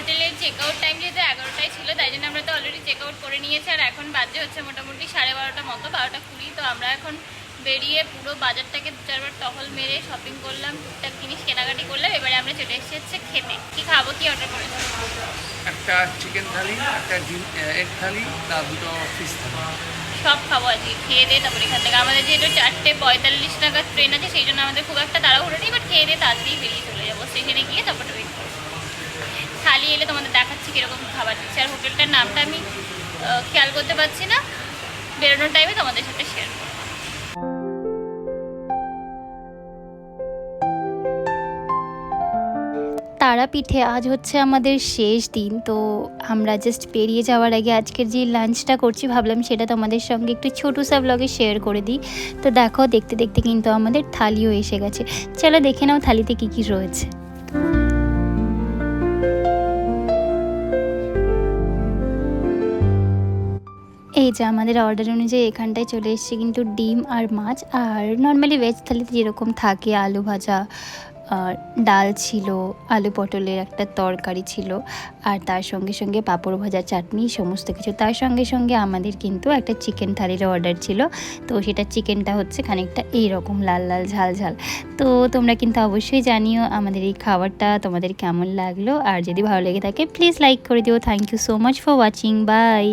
হোটেলের check out time যেহেতু এগারোটায় ছিল তাই জন্য আমরা তো অলরেডি চেক আউট করে নিয়েছি। আর এখন বাজে হচ্ছে মোটামুটি সাড়ে বারোটা মতো বারোটা কুড়ি। তো আমরা এখন বেরিয়ে পুরো বাজারটাকে দু চারবার টহল মেরে শপিং করলাম টুকটাক জিনিস কেনাকাটি করলাম। এবারে আমরা চলে এসেছি হচ্ছে খেতে। কি খাব কি অর্ডার করেছি? একটা চিকেন থালি একটা ডিম এগ থালি আর দুটো ফিশ থালি। সব খাব আজকে খেয়ে দিয়ে তারপরে এখান থেকে। আমাদের যেহেতু চারটে পঁয়তাল্লিশ টাকার ট্রেন আছে সেই জন্য আমাদের খুব একটা তাড়াহুড়ো নেই বাট খেয়ে দিয়ে তাড়াতাড়ি বেরিয়ে চলে যাব। স্টেশনে গিয়ে তারপরে ওয়েট করব। থালি এলে তোমাদের দেখাচ্ছি কীরকম খাবার দিচ্ছে। আর হোটেলটার নামটা আমি খেয়াল করতে পারছি না। বেরোনোর টাইমে তোমাদের সাথে শেয়ার তারাপীঠে আজ হচ্ছে আমাদের শেষ দিন, তো আমরা জাস্ট পেরিয়ে যাওয়ার আগে আজকের যে লাঞ্চটা করছি, ভাবলাম সেটা তোমাদের সঙ্গে একটু ছোটো সা ব্লগে শেয়ার করে দিই। তো দেখো, দেখতে দেখতে কিন্তু আমাদের থালিও এসে গেছে। চলো দেখে নাও থালিতে কী কী রয়েছে। এই যে আমাদের অর্ডার অনুযায়ী এখানটায় চলে এসেছে কিন্তু ডিম আর মাছ, আর নর্মালি ভেজ থালিতে যেরকম থাকে আলু ভাজা, আর ডাল ছিল, আলু পটলের একটা তরকারি ছিল, আর তার সঙ্গে সঙ্গে পাঁপড় ভাজা, চাটনি, সমস্ত কিছু। তার সঙ্গে সঙ্গে আমাদের কিন্তু একটা চিকেন থালির অর্ডার ছিল। তো সেটা চিকেনটা হচ্ছে খানিকটা এইরকম লাল লাল, ঝাল ঝাল। তো তোমরা কিন্তু অবশ্যই জানিও আমাদের এই খাবারটা, তোমাদের কেমন লাগল। আর যদি ভালো লেগে থাকে প্লিজ লাইক করে দিও। Thank you so much for watching bye